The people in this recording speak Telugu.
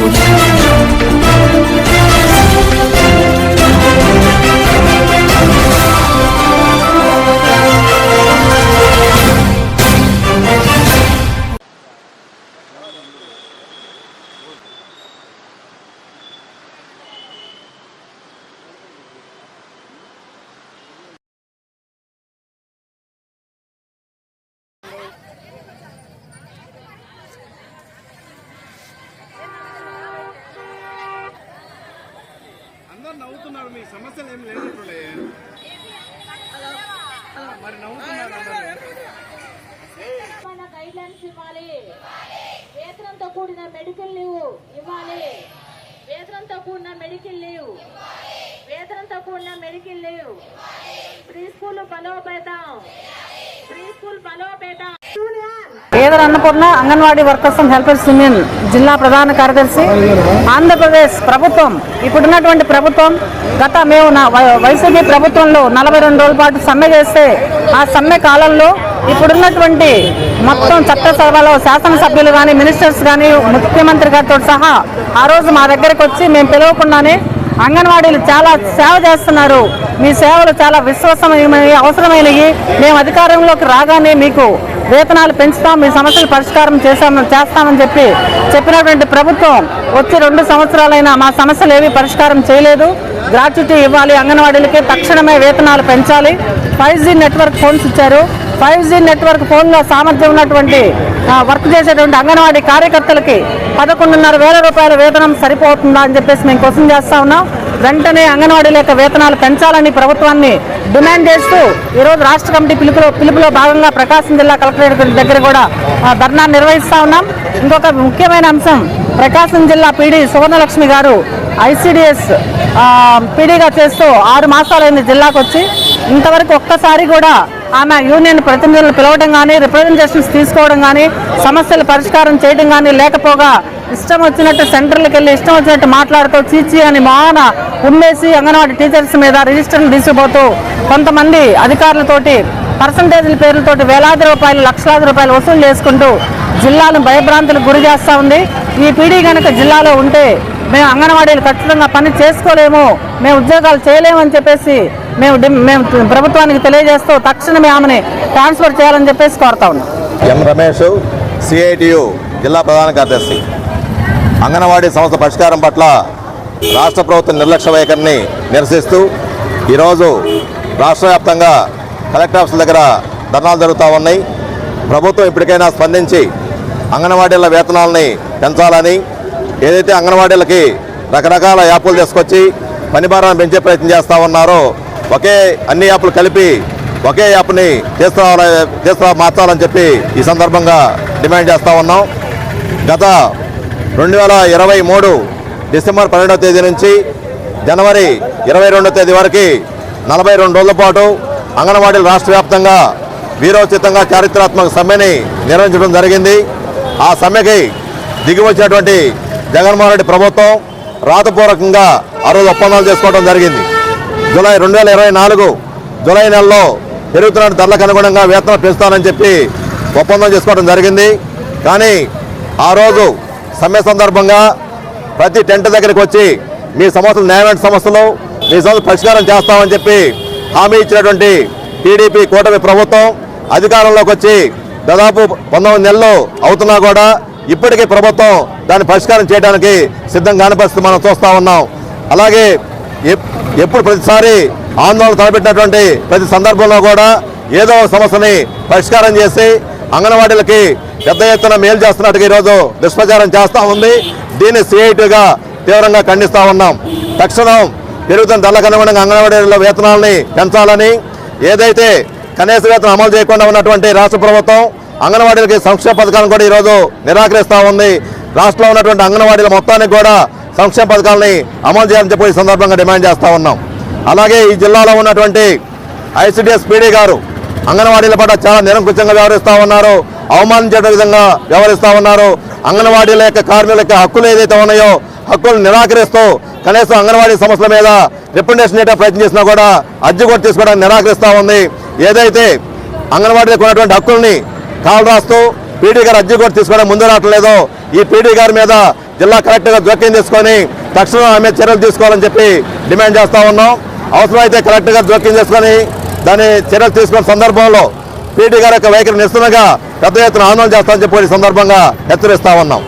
Música నవ్వుతున్నారు మీ సమస్యలు ఏం లేనట్లే మరి మన గైడ్ లైన్స్ ఇవ్వాలి. వేతనంతో కూడిన మెడికల్ లీవ్ ఇవ్వాలి. వేతనంతో కూడిన మెడికల్ లీవ్ వేతనంతో కూడిన medical leave pre school pre school బలోపేతం. పేదల Annapurna anganwadi workers and helpers union జిల్లా ప్రధాన కార్యదర్శి. ఆంధ్రప్రదేశ్ ప్రభుత్వం ఇప్పుడున్నటువంటి ప్రభుత్వం గత మేము నా వైసీపీ ప్రభుత్వంలో నలభై రెండు రోజుల పాటు సమ్మె చేస్తే ఆ సమ్మె కాలంలో ఇప్పుడున్నటువంటి మొత్తం చట్టసభలో శాసనసభ్యులు కానీ మినిస్టర్స్ కానీ ముఖ్యమంత్రి గారితో సహా ఆ రోజు మా దగ్గరకు వచ్చి మేము పిలవకుండానే అంగన్వాడీలు చాలా సేవ చేస్తున్నారు. మీ సేవలు చాలా విశ్వసనీయమైనవి అవసరమైనవి. మేము అధికారంలోకి రాగానే మీకు వేతనాలు పెంచుతాం మీ సమస్యలు పరిష్కారం చేస్తాం చేస్తామని చెప్పి చెప్పినటువంటి ప్రభుత్వం వచ్చి రెండు సంవత్సరాలైనా మా సమస్యలు ఏవి పరిష్కారం చేయలేదు. గ్రాట్యుటీ ఇవ్వాలి అంగన్వాడీలకి తక్షణమే వేతనాలు పెంచాలి. ఫైవ్ జీ నెట్వర్క్ ఫోన్స్ ఇచ్చారు. ఫైవ్ జీ నెట్వర్క్ ఫోన్లో సామర్థ్యం ఉన్నటువంటి వర్క్ చేసేటువంటి అంగన్వాడీ కార్యకర్తలకి పదకొండున్నర వేల రూపాయల వేతనం సరిపోతుందా అని చెప్పేసి మేము క్వశ్చన్ చేస్తా ఉన్నాం. వెంటనే అంగన్వాడీల యొక్క వేతనాలు పెంచాలని ప్రభుత్వాన్ని డిమాండ్ చేస్తూ ఈరోజు రాష్ట్ర కమిటీ పిలుపులో పిలుపులో భాగంగా ప్రకాశం జిల్లా కలెక్టరేట్ దగ్గర కూడా ధర్నా నిర్వహిస్తా ఉన్నాం. ఇంకొక ముఖ్యమైన అంశం ప్రకాశం జిల్లా పీడీ సువర్ణలక్ష్మి గారు ఐసీడిఎస్ పీడీగా చేస్తూ ఆరు మాసాలైంది జిల్లాకు వచ్చి ఇంతవరకు ఒక్కసారి కూడా ఆమె యూనియన్ ప్రతినిధులను పిలవడం కానీ రిప్రజెంటేషన్స్ తీసుకోవడం కానీ సమస్యలు పరిష్కారం చేయడం కానీ లేకపోగా ఇష్టం వచ్చినట్టు సెంటర్లకు వెళ్ళి ఇష్టం వచ్చినట్టు మాట్లాడుతూ చీచి అని మాన ఉమ్మేసి అంగన్వాడీ టీచర్స్ మీద రిజిస్టర్లు తీసుకుపోతూ కొంతమంది అధికారులతోటి పర్సంటేజ్ల పేర్లతోటి వేలాది రూపాయలు లక్షలాది రూపాయలు వసూలు చేసుకుంటూ జిల్లాను భయభ్రాంతులకు గురి చేస్తూ ఉంది. ఈ పీడీ కనుక జిల్లాలో ఉంటే మేము అంగన్వాడీలు ఖచ్చితంగా పని చేసుకోలేము మేము ఉద్యోగాలు చేయలేము అని చెప్పేసి మేము మేము ప్రభుత్వానికి తెలియజేస్తూ తక్షణమే ఆమెని ట్రాన్స్ఫర్ చేయాలని చెప్పేసి కోరుతా ఉన్నాం. ఎం రమేష్ సిఐటియు జిల్లా ప్రధాన కార్యదర్శి. అంగన్వాడీ సంస్థ పరిష్కారం పట్ల రాష్ట్ర ప్రభుత్వం నిర్లక్ష్య వైఖరిని నిరసిస్తూ ఈరోజు రాష్ట్ర వ్యాప్తంగా కలెక్టర్ ఆఫీసుల దగ్గర ధర్నాలు జరుగుతూ ఉన్నాయి. ప్రభుత్వం ఇప్పటికైనా స్పందించి అంగన్వాడీల వేతనాలని పెంచాలని ఏదైతే అంగన్వాడీలకి రకరకాల యాప్లు తీసుకొచ్చి పని భారాన్ని పెంచే ప్రయత్నం చేస్తూ ఉన్నారో ఒకే అన్ని యాప్లు కలిపి ఒకే యాప్ని తీసుకురావాలి తీసుకురా మార్చాలని చెప్పి ఈ సందర్భంగా డిమాండ్ చేస్తూ ఉన్నాం. గత రెండు వేల ఇరవై మూడు డిసెంబర్ పన్నెండవ తేదీ నుంచి జనవరి ఇరవై రెండవ తేదీ వరకు నలభై రెండు రోజుల పాటు అంగన్వాడీలు రాష్ట్ర వ్యాప్తంగా వీరోచితంగా చారిత్రాత్మక సమ్మెని నిర్వహించడం జరిగింది. ఆ సమ్మెకి దిగివచ్చినటువంటి జగన్మోహన్ రెడ్డి ప్రభుత్వం రాతపూర్వకంగా ఆ రోజు ఒప్పందాలు చేసుకోవడం జరిగింది. జూలై రెండు వేల ఇరవై నాలుగు జూలై నెలలో పెరుగుతున్న ధరలకు అనుగుణంగా వేతనం పెంచుతానని చెప్పి ఒప్పందం చేసుకోవడం జరిగింది. కానీ ఆ రోజు సమ్మె సందర్భంగా ప్రతి టెంట్ దగ్గరికి వచ్చి మీ సమస్యలు న్యాయమైన సమస్యలు మీ సమస్యలు పరిష్కారం చేస్తామని చెప్పి హామీ ఇచ్చినటువంటి టీడీపీ కూటమి ప్రభుత్వం అధికారంలోకి వచ్చి దాదాపు పంతొమ్మిది నెలలు అవుతున్నా కూడా ఇప్పటికీ ప్రభుత్వం దాన్ని పరిష్కారం చేయడానికి సిద్ధంగా కాని పరిస్థితి మనం చూస్తూ ఉన్నాం. అలాగే ఎప్పుడు ప్రతిసారి ఆందోళన తలపెట్టినటువంటి ప్రతి సందర్భంలో కూడా ఏదో ఒక సమస్యని పరిష్కారం చేసి అంగన్వాడీలకి పెద్ద ఎత్తున మేలు చేస్తున్నట్టుగా ఈరోజు దుష్ప్రచారం చేస్తూ ఉంది. దీన్ని సిఐటిగా తీవ్రంగా ఖండిస్తూ ఉన్నాం. తక్షణం పెరుగుతున్న ధరలకు అనుగుణంగా అంగన్వాడీల వేతనాలని పెంచాలని ఏదైతే కనీస వేతనం అమలు చేయకుండా ఉన్నటువంటి రాష్ట్ర ప్రభుత్వం అంగన్వాడీలకి సంక్షేమ పథకాలను కూడా ఈరోజు నిరాకరిస్తూ ఉంది. రాష్ట్రంలో ఉన్నటువంటి అంగన్వాడీల మొత్తానికి కూడా సంక్షేమ పథకాలని అమలు చేయాలని చెప్పి సందర్భంగా డిమాండ్ చేస్తూ ఉన్నాం. అలాగే ఈ జిల్లాలో ఉన్నటువంటి ఐసిడిఎస్ పీడీ గారు అంగన్వాడీల పట్ల చాలా నిరంకుశంగా వ్యవహరిస్తూ ఉన్నారు. అవమానించే విధంగా వ్యవహరిస్తూ ఉన్నారు. అంగన్వాడీల యొక్క కార్మికుల యొక్క హక్కులు ఏదైతే ఉన్నాయో హక్కులను నిరాకరిస్తూ కనీసం అంగన్వాడీ సమస్యల మీద రిప్రజెంటేషన్ చేయడం ప్రయత్నం చేసినా కూడా అర్జీ కూడా తీసుకోవడానికి నిరాకరిస్తూ ఉంది. ఏదైతే అంగన్వాడీలకు ఉన్నటువంటి హక్కుల్ని కాలు రాస్తూ పీడీ గారు అర్జీ కూడా తీసుకోవడం ముందు రావట్లేదో. ఈ పీడీ గారి మీద జిల్లా కలెక్టర్గా జోక్యం తీసుకొని తక్షణం ఆమె చర్యలు తీసుకోవాలని చెప్పి డిమాండ్ చేస్తూ ఉన్నాం. అవసరమైతే కలెక్టర్గా జోక్యం చేసుకొని దాని చర్యలు తీసుకున్న సందర్భంలో పీటీ గారి యొక్క వైఖరి నిరసనగా పెద్ద ఎత్తున ఆందోళన చేస్తామని చెప్పి సందర్భంగా హెచ్చరిస్తా ఉన్నాం.